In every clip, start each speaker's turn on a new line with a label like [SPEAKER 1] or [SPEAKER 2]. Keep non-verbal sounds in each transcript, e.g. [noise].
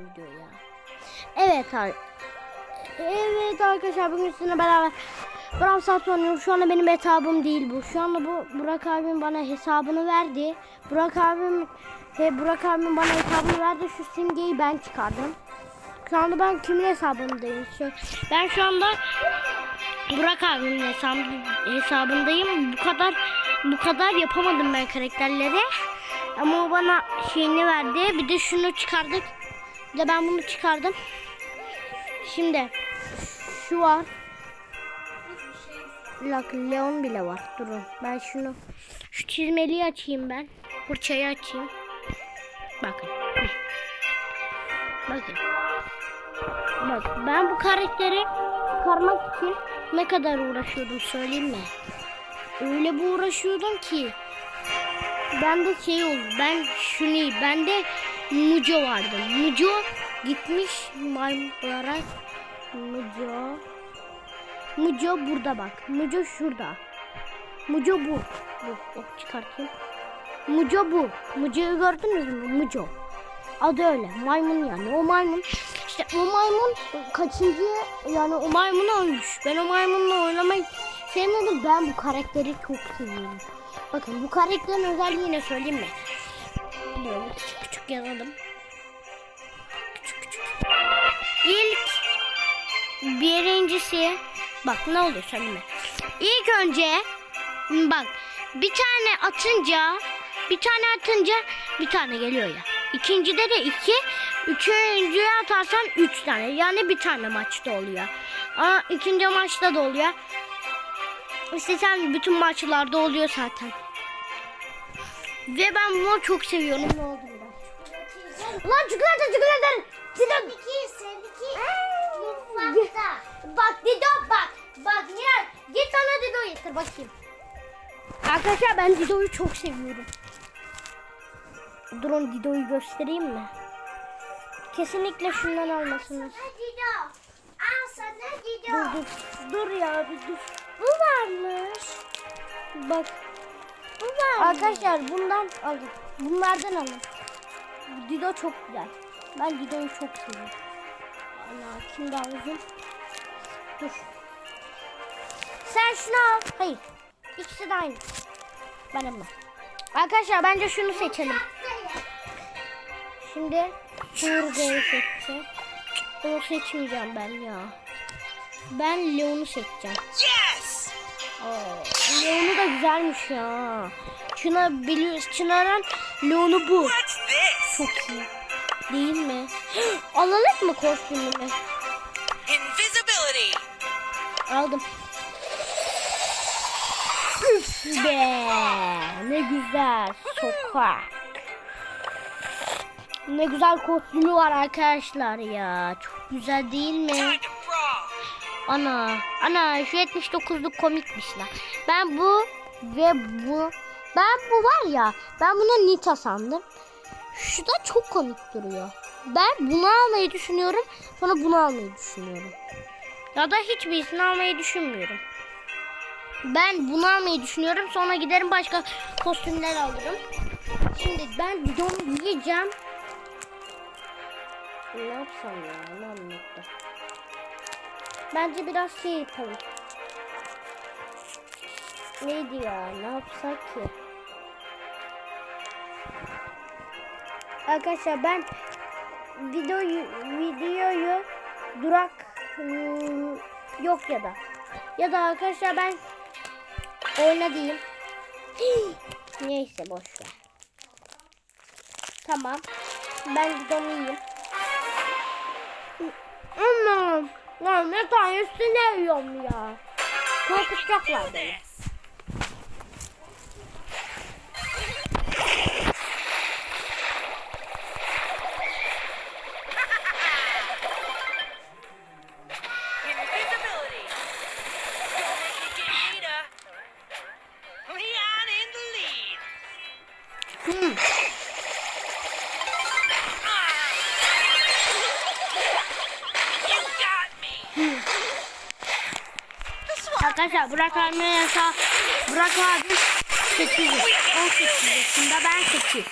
[SPEAKER 1] videoyu ya. Evet ar Evet arkadaşlar bugün sizinle beraber Brawl Stars oynuyorum. Şu anda benim hesabım değil bu. Şu anda bu Burak abim bana hesabını verdi. Burak abim he, Burak abim bana hesabını verdi. Şu simgeyi ben çıkardım. Şu anda ben kimin hesabındayım? Ben şu anda Burak abimin hesabı- hesabındayım. Bu kadar bu kadar yapamadım ben karakterleri. Ama o bana şeyini verdi. Bir de şunu çıkardık. Bir de ben bunu çıkardım. Şimdi şu var. Bak Leon bile var. Durun. Ben şunu şu çizmeliği açayım ben. Fırçayı açayım. Bakın. Bakın. Bak ben bu karakteri çıkarmak için ne kadar uğraşıyordum söyleyeyim mi? Öyle bir uğraşıyordum ki ben de şey oldu. Ben şunu ben de Mujo vardı. Mujo gitmiş maymunlara. Mujo. Mujo burada bak. Mujo şurada. Mujo bu. Bu oh, çıkartayım. Mujo bu. Mujo'yu gördünüz mü? Mujo. Adı öyle. Maymun yani. O maymun. İşte o maymun kaçıncı yani o maymun ölmüş. Ben o maymunla oynamayı sevmedim. Ben bu karakteri çok seviyorum. Bakın bu karakterin özelliğini söyleyeyim mi? Böyle küçük yazalım. Küçük küçük. İlk birincisi bak ne oluyor söyleme. İlk önce bak bir tane atınca bir tane atınca bir tane geliyor ya. İkincide de iki, üçüncüye atarsan üç tane. Yani bir tane maçta oluyor. Ama ikinci maçta da oluyor. İşte sen bütün maçlarda oluyor zaten. Ve ben bunu çok seviyorum. Ne oldu? Lan çikolata çikolata. Dido.
[SPEAKER 2] Sevdiki, sevdiki mutfakta.
[SPEAKER 1] Bak Dido bak. Bak Nihal git bana Dido getir bakayım. Arkadaşlar ben Dido'yu çok seviyorum. Durun Dido'yu göstereyim mi? Kesinlikle şundan almasınız.
[SPEAKER 2] Hadi do. Al sana
[SPEAKER 1] Dur
[SPEAKER 2] Dido.
[SPEAKER 1] dur. Dur ya bir dur. Bu varmış. Bak.
[SPEAKER 2] Bu var.
[SPEAKER 1] Arkadaşlar bundan alın. Bunlardan alın. Dido çok güzel. Ben Dido'yu çok seviyorum. Ana kim daha uzun? Dur. Sen şunu al. Hayır. İkisi de aynı. Benim mi? Arkadaşlar bence şunu seçelim. Şimdi Turgay'ı seçeceğim. Onu seçmeyeceğim ben ya. Ben Leon'u seçeceğim.
[SPEAKER 3] Yes!
[SPEAKER 1] Leon'u da güzelmiş ya. Çınar biliyoruz. Çınar'ın Leon'u bu. Çok iyi. Değil mi? [gasps] Alalım mı kostümünü?
[SPEAKER 3] Invisibility!
[SPEAKER 1] Aldım. Üf be. Ne güzel sokak. Ne güzel kostümü var arkadaşlar ya. Çok güzel değil mi? Ana, ana şu 79'luk komikmiş lan. Ben bu ve bu ben bu var ya ben buna Nita sandım. Şu da çok komik duruyor. Ben bunu almayı düşünüyorum. Sonra bunu almayı düşünüyorum. Ya da hiçbirisini almayı düşünmüyorum. Ben bunu almayı düşünüyorum. Sonra giderim başka kostümler alırım. Şimdi ben bidon yiyeceğim. Ne yapsam ya? Ne anlattım? Bence biraz şey yapalım. Neydi ya? Ne yapsak ki? Arkadaşlar ben videoyu videoyu durak ıı, yok ya da ya da arkadaşlar ben oyna diyeyim. [gasps] Neyse boş ver. Tamam. Ben yiyeyim. Anam. Ya ne tanesini yiyorum ya. Korkutacaklar beni. Arkadaşlar Burak abime yaşa. Burak abi 8 18 yaşında ben 8.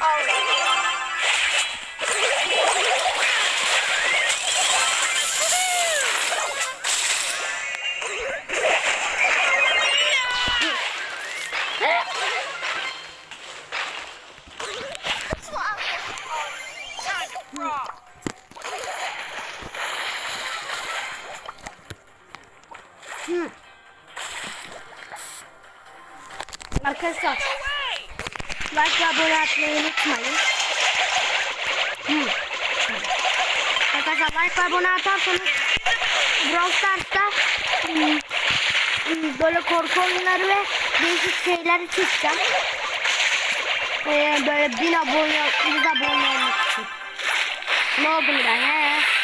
[SPEAKER 3] Already.
[SPEAKER 1] Like ve abone atmayı unutmayın. Hı. Arkadaşlar like ve abone atarsanız Brawl Stars'ta hmm, hmm, böyle korku oyunları ve değişik şeyleri çekeceğim. Ee, böyle bin abone, yüz abone olmak için. Ne oldu? He. He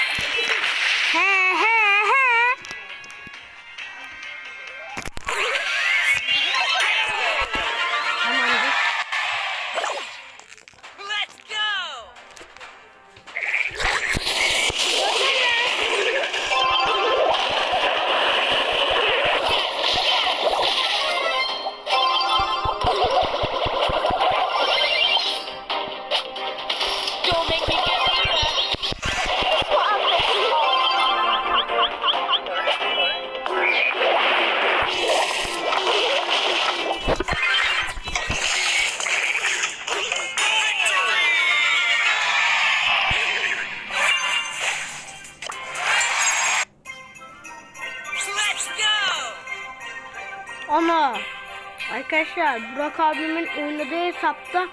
[SPEAKER 1] Arkadaşlar Burak abimin oynadığı hesapta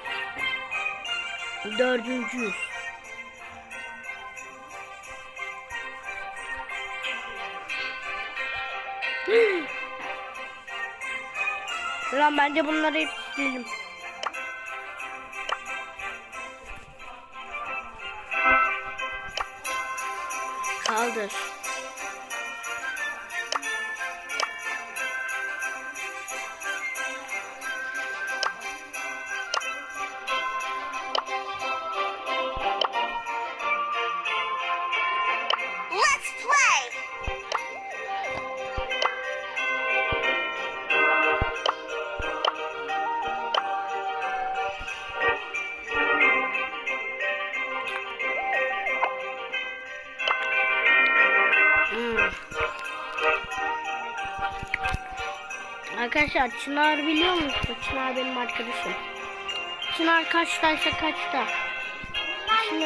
[SPEAKER 1] dördüncüyüz. [gasps] Lan bence bunları hep silelim. Kaldır. Arkadaşlar Çınar biliyor musun? Çınar benim arkadaşım. Çınar kaçtaysa kaçta? Şimdi...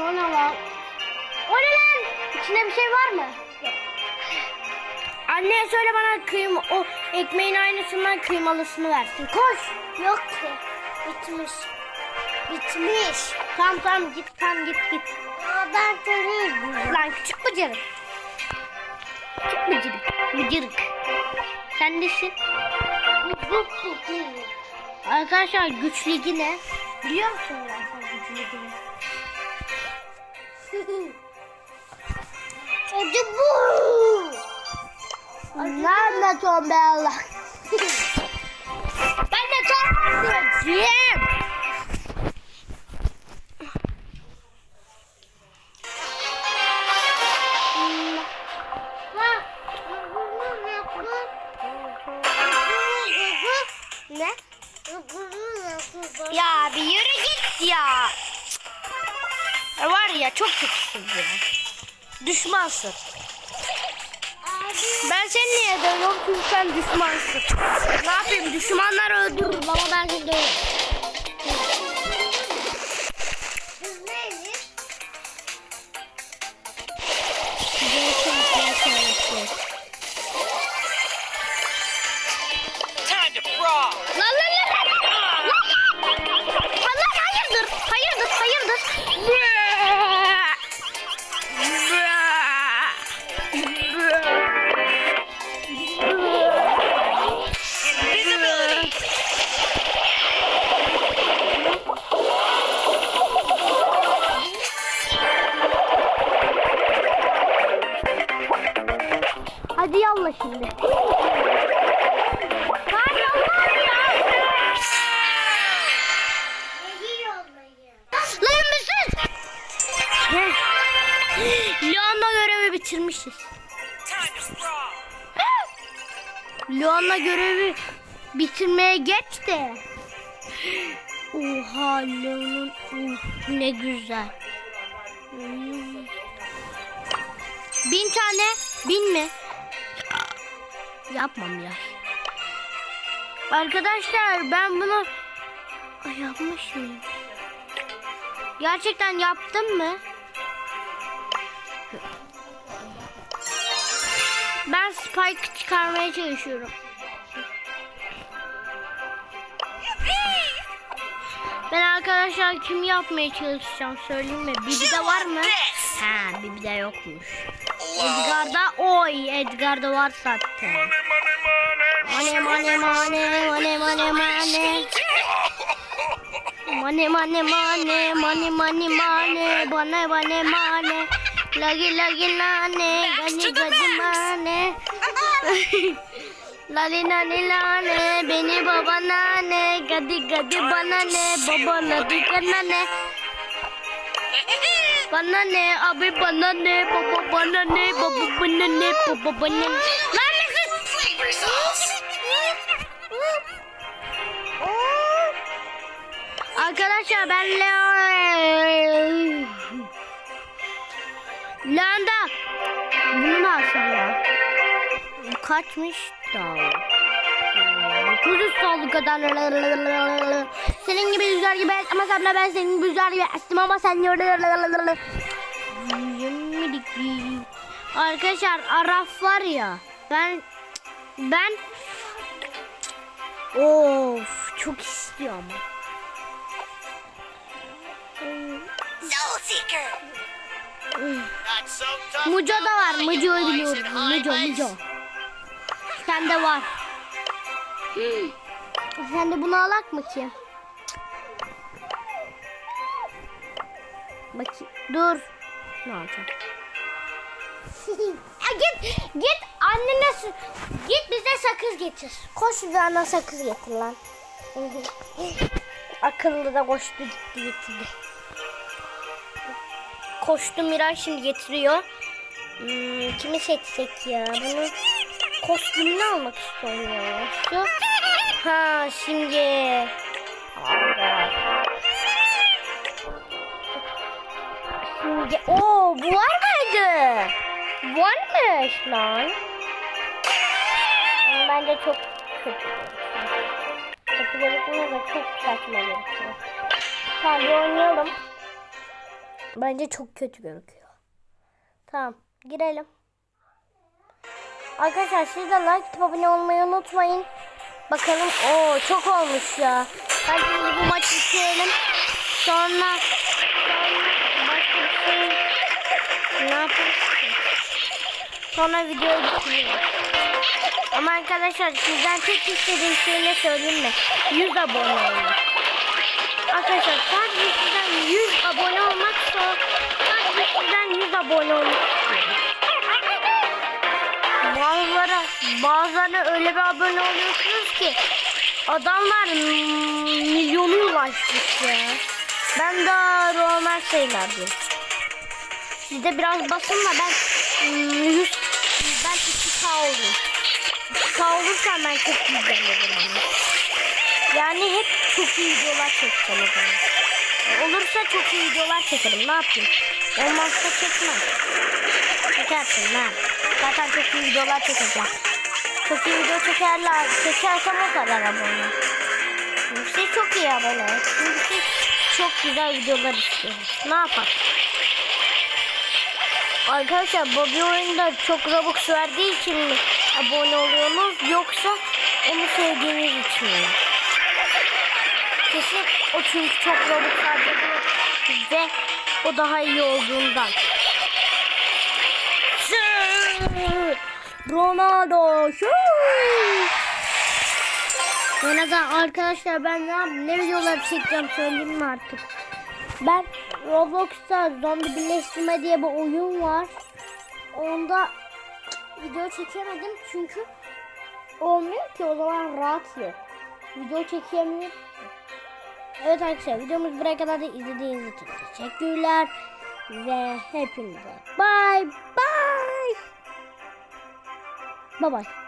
[SPEAKER 1] O ne lan? O ne lan? İçinde bir şey var mı? Anne söyle bana kıyım o ekmeğin aynısından kıymalısını versin. Koş.
[SPEAKER 2] Yok ki. Bitmiş. Bitmiş.
[SPEAKER 1] Tamam tamam git tamam git git.
[SPEAKER 2] Aa, ben tanıyorum.
[SPEAKER 1] Lan küçük bıcırık. Küçük bıcırık. Bıcırık. Sen nesin? Arkadaşlar güç ligi ne? Biliyor musun sen güç ligini? [laughs]
[SPEAKER 2] Çocuk bu.
[SPEAKER 1] Ne anlatıyorsun be Allah? ben de çok anlatayım. Var ya çok kötüsün beni. Düşmansın. Ben seni niye dövüyorum çünkü sen düşmansın. Ne yapayım düşmanlar öldürür ama ben seni dövüyorum.
[SPEAKER 3] Brawl.
[SPEAKER 1] Leon'la görevi bitirmeye geç de. Oha Leon'un uf, ne güzel. Bin tane bin mi? Yapmam ya. Arkadaşlar ben bunu Ay, yapmış mıyım? Gerçekten yaptın mı? Spike çıkarmaya çalışıyorum. Ben arkadaşlar kim yapmaya çalışacağım söyleyeyim mi? Bibi'de var mı? Ha Bibi'de yokmuş. Edgar'da oy Edgar'da var zaten. Money money money money money money. Money money money money money money bana bana money. Lagi lagi nane gani gani mane. [laughs] Lali nani lane beni baba nane gadi gadi bana ne baba ladi kana ne. Bana ne abi bana ne baba bana ne baba bana ne baba bana ne. Arkadaşlar ben Leon. Leon'da. Bunu mu alsam ya? Kaçmış? Tamam. Kudüs oldu kadar. Senin gibi yüzler gibi ama sen ben senin gibi yüzler gibi estim ama sen Arkadaşlar Araf var ya ben ben of çok istiyorum.
[SPEAKER 3] Soul Seeker.
[SPEAKER 1] Muco da var. Muco'yu biliyorum. Muco, Muco. Sende var. Sen de bunu alak mı ki? Bakayım. Dur. Ne alacağım? [laughs] Ya git git annene git bize sakız getir. Koş üzerine sakız getir lan. [laughs] Akıllı da koştu gitti getirdi. Koştu Miray şimdi getiriyor. Hmm, kimi seçsek ya? Bunu kostümünü almak istiyorum ya. Şu. Ha şimdi. Şimdi. Oo bu var mıydı? Varmış lan. Ama bence çok kötü. Gözükmüyor da çok saçma gözüküyor. Tamam bir oynayalım. Bence çok kötü gözüküyor. Tamam girelim. Arkadaşlar siz de like atıp abone olmayı unutmayın. Bakalım o çok olmuş ya. Şimdi bu maçı bitirelim. Sonra sonra başka bir şey ne yaparız? Sonra videoyu bitiriyoruz. Ama arkadaşlar sizden tek istediğim şey ne söyleyeyim mi? 100 abone olmak. Arkadaşlar sadece sizden 100 abone olmak so sadece sizden 100 abone olmak istiyorum. Bazıları, öyle bir abone oluyorsunuz ki adamlar milyonu ulaşmış ya. Ben daha normal sayılardayım. Siz de biraz basın da ben mm, 100, ben 2K olayım. 2K olursam ben çok güzel olurum. Yani hep çok iyi videolar çekeceğim o zaman. Olursa çok iyi videolar çekerim. Ne yapayım? Olmazsa çekmem. Çekersin lan. Zaten çok iyi videolar çekeceğim. İyi video çekerler. Çekersem o kadar abone. Siz çok iyi abone. Çünkü siz çok güzel videolar istiyorsunuz. Ne yapalım? Arkadaşlar Bobby oyunda çok Robux verdiği için mi abone oluyorsunuz yoksa onu sevdiğiniz için mi? Kesin o çünkü çok Robux harcadı ve o daha iyi olduğundan. Ronaldo. Azından arkadaşlar ben ne, ne videolar çekeceğim söyleyeyim mi artık? Ben Roblox'ta zombi birleştirme diye bir oyun var. Onda video çekemedim çünkü olmuyor ki o zaman rahat yok. Video çekemiyorum. Evet arkadaşlar videomuz buraya kadar da izlediğiniz için teşekkürler. Ve hepinize bye bye. Bye bye.